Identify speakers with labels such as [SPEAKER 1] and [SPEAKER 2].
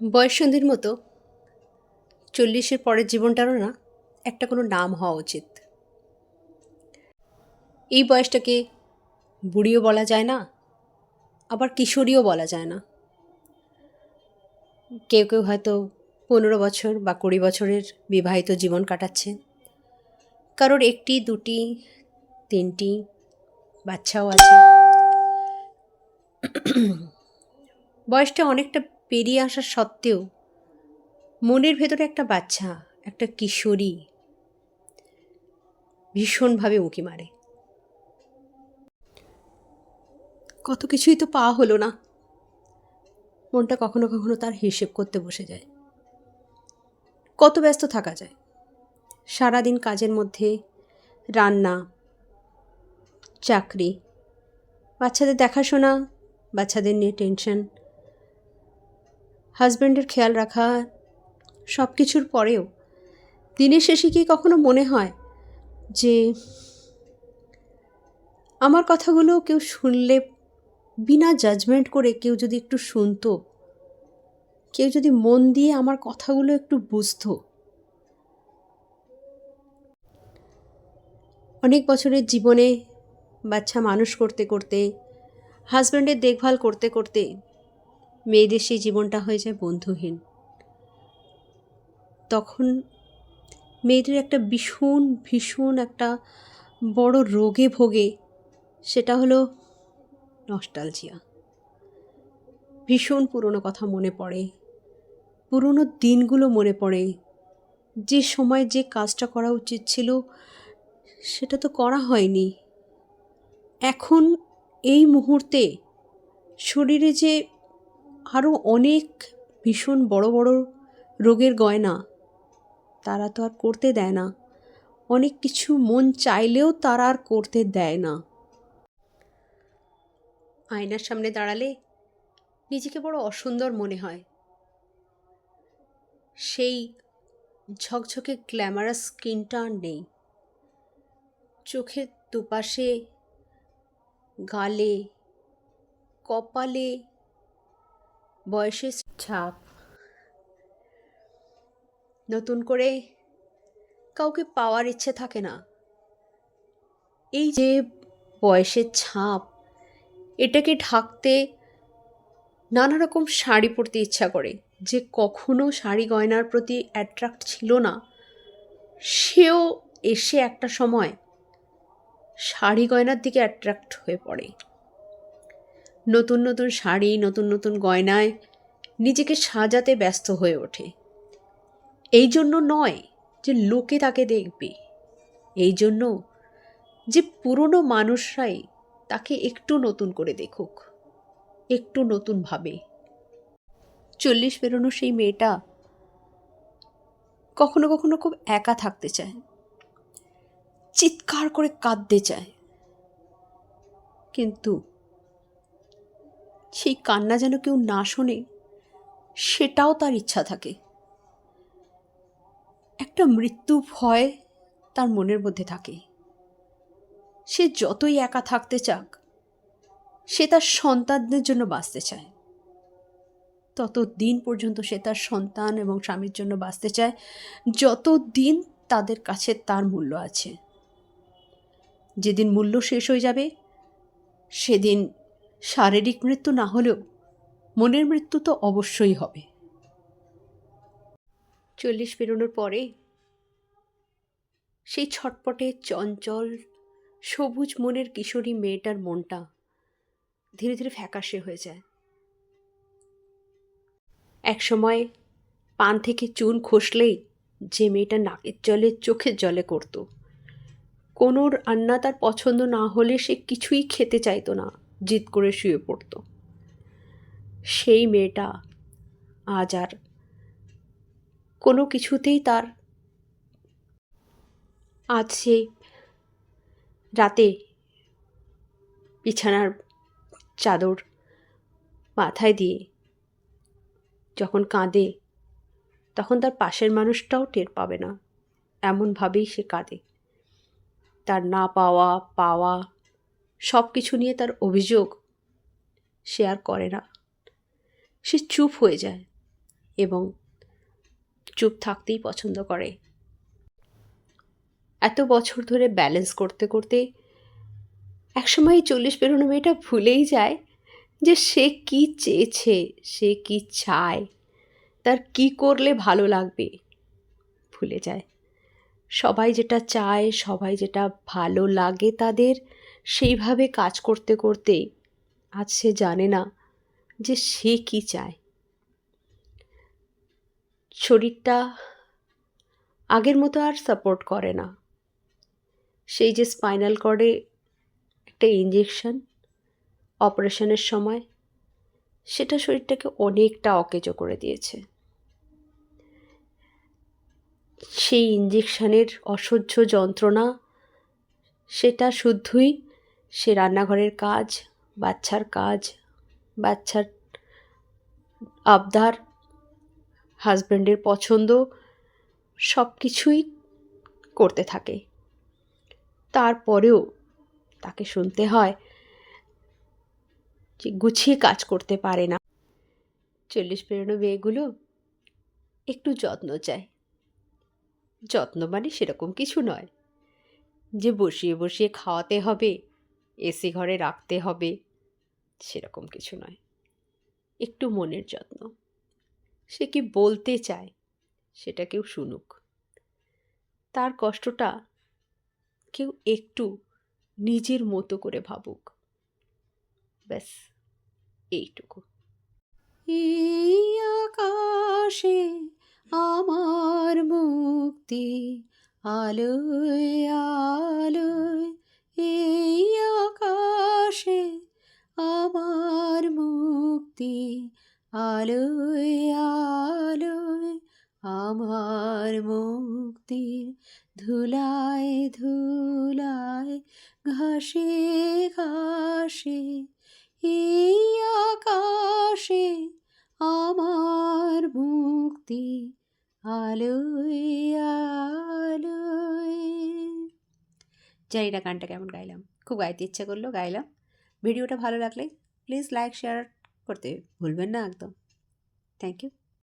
[SPEAKER 1] বয়ঃসন্ধির মতো চল্লিশের পরের জীবনটারও না একটা কোনো নাম হওয়া উচিত। এই বয়সটাকে বুড়িও বলা যায় না, আবার কিশোরীও বলা যায় না। কেউ কেউ হয়তো পনেরো বছর বা কুড়ি বছরের বিবাহিত জীবন কাটাচ্ছে। কারোর একটি, দুটি, তিনটি বাচ্চাও আছে। বয়সটা অনেকটা পেরিয়ে আসা সত্ত্বেও মনের ভেতরে একটা বাচ্চা, একটা কিশোরী ভীষণভাবে উঁকি মারে। কত কিছুই তো পাওয়া হলো না। মনটা কখনো কখনো তার হিসেব করতে বসে যায়। কত ব্যস্ত থাকা যায়। সারাদিন কাজের মধ্যে, রান্না, চাকরি, বাচ্চাদের দেখাশোনা, বাচ্চাদের নিয়ে টেনশন হাজব্যান্ডের খেয়াল রাখা সব কিছুর পরেও, দিনের শেষে কি কখনো মনে হয় যে আমার কথাগুলো কেউ শুনলে বিনা জাজমেন্ট করে কেউ যদি একটু শুনতো, কেউ যদি মন দিয়ে আমার কথাগুলো একটু বুঝতো? অনেক বছরের জীবনে বাচ্চা মানুষ করতে করতে হাজব্যান্ডের দেখভাল করতে করতে মেয়েদের সেই জীবনটা হয়ে যায় বন্ধুহীন। তখন মেয়েদের একটা ভীষণ ভীষণ একটা বড় রোগে ভোগে, সেটা হলো নস্টালজিয়া। ভীষণ পুরনো কথা মনে পড়ে, পুরনো দিনগুলো মনে পড়ে, যে সময় যে কাজটা করা উচিত ছিল, সেটা তো করা হয়নি। এখন এই মুহূর্তে শরীরে যে আরও অনেক ভীষণ বড় বড় রোগের গয়না তারা তো আর করতে দেয় না। অনেক কিছু মন চাইলেও তারা আর করতে দেয় না। আয়নার সামনে দাঁড়ালে নিজেকে বড় অসুন্দর মনে হয়। সেই ঝকঝকে গ্ল্যামারাস স্কিনটা আর নেই। চোখের দুপাশে গালে, কপালে বয়সের ছাপ। নতুন করে কাউকে পাওয়ার ইচ্ছে থাকে না। এই যে বয়সের ছাপ, এটাকে ঢাকতে নানা রকম শাড়ি পরতে ইচ্ছা করে। যে কখনো শাড়ি গয়নার প্রতি অ্যাট্রাক্ট ছিল না, সেও এসে একটা সময় শাড়ি গয়নার দিকে অ্যাট্রাক্ট হয়ে পড়ে। নতুন নতুন শাড়ি, নতুন নতুন গয়নায় নিজেকে সাজাতে ব্যস্ত হয়ে ওঠে। এই জন্য নয় যে লোকে তাকে দেখবে, এই জন্য যে পুরনো মানুষরাই তাকে একটু নতুন করে দেখুক, একটু নতুনভাবে চল্লিশ বেরোনো সেই মেয়েটা কখনো কখনো খুব একা থাকতে চায়, চিৎকার করে কাঁদতে চায়। কিন্তু সেই কান্না যেন কেউ না শোনে, সেটাও তার ইচ্ছা থাকে। একটা মৃত্যু ভয় তার মনের মধ্যে থাকে। সে যতই একা থাকতে চাক, সে তার সন্তানদের জন্য বাঁচতে চায়। তত দিন পর্যন্ত সে তার সন্তান এবং স্বামীর জন্য বাঁচতে চায় যত দিন তাদের কাছে তার মূল্য আছে। যেদিন মূল্য শেষ হয়ে যাবে, সেদিন শারীরিক মৃত্যু না হলেও মনের মৃত্যু তো অবশ্যই হবে। চল্লিশ পেরোনোর পরে সেই ছটপটে চঞ্চল, সবুজ মনের কিশোরী মেয়েটার মনটা ধীরে ধীরে ফ্যাকাশে হয়ে যায়। একসময় পান থেকে চুন খসলেই যে মেয়েটা নাকের জলে, চোখের জলে করত। কোনো রান্না তার পছন্দ না হলে সে কিছুই খেতে চাইতো না। জিদ করে শুয়ে পড়ত। সেই মেয়েটা আজ আর কোনো কিছুতেই তার আজ সে রাতে বিছানার চাদর মাথায় দিয়ে যখন কাঁদে, তখন তার পাশের মানুষটাও টের পাবে না। এমনভাবেই সে কাঁদে। তার না পাওয়া পাওয়া সব কিছু নিয়ে তার অভিযোগ সে আর করে না। সে চুপ হয়ে যায় এবং চুপ থাকতেই পছন্দ করে। এত বছর ধরে ব্যালেন্স করতে করতে একসময় চল্লিশ পেরোনো মেয়েটা ভুলেই যায় যে সে কি চেয়েছে, সে কি চায়, তার কি করলে ভালো লাগবে। ভুলে যায়। সবাই যেটা চায়, সবাই যেটা ভালো লাগে তাদের সেইভাবে কাজ করতে করতে আজ সে জানে না যে সে কি চায়। শরীরটা আগের মতো আর সাপোর্ট করে না। সেই যে স্পাইনাল কর্ডে একটা ইঞ্জেকশন অপারেশনের সময় সেটা শরীরটাকে অনেকটা অকেজো করে দিয়েছে। সেই ইঞ্জেকশনের অসহ্য যন্ত্রণা সেটা শুদ্ধই সে রান্নাঘরের কাজ, বাচ্চার কাজ, বাচ্চার আবদার, হাজব্যান্ডের পছন্দ সব কিছুই করতে থাকে। তারপরেও তাকে শুনতে হয় যে গুছিয়ে কাজ করতে পারে না। চল্লিশ পেরোনো মেয়েগুলো একটু যত্ন চায়। যত্ন মানে সেরকম কিছু নয়। যে বসিয়ে বসিয়ে খাওয়াতে হবে এসি ঘরে রাখতে হবে। সেরকম কিছু নয়। একটু মনের যত্ন। সে কি বলতে চায়, সেটা কেউ শুনুক। তার কষ্টটা কেউ একটু নিজের মতো করে ভাবুক। ব্যাস, এইটুকু। এই আকাশে আমার মুক্তি আলোয় আলোয়, এই আকাশে আমার মুক্তি, আলোয় আলোয় আমার মুক্তির ধুলায় ধুলায়, ঘাসে ঘাসে, এই আকাশে আমার মুক্তি, আলোয় আলোয়। জানি না গানটা কেমন গাইলাম। খুব গাইতে ইচ্ছা করল, গাইলাম। ভিডিওটা ভালো লাগলে প্লিজ লাইক শেয়ার করতে ভুলবেন না একদম থ্যাংক ইউ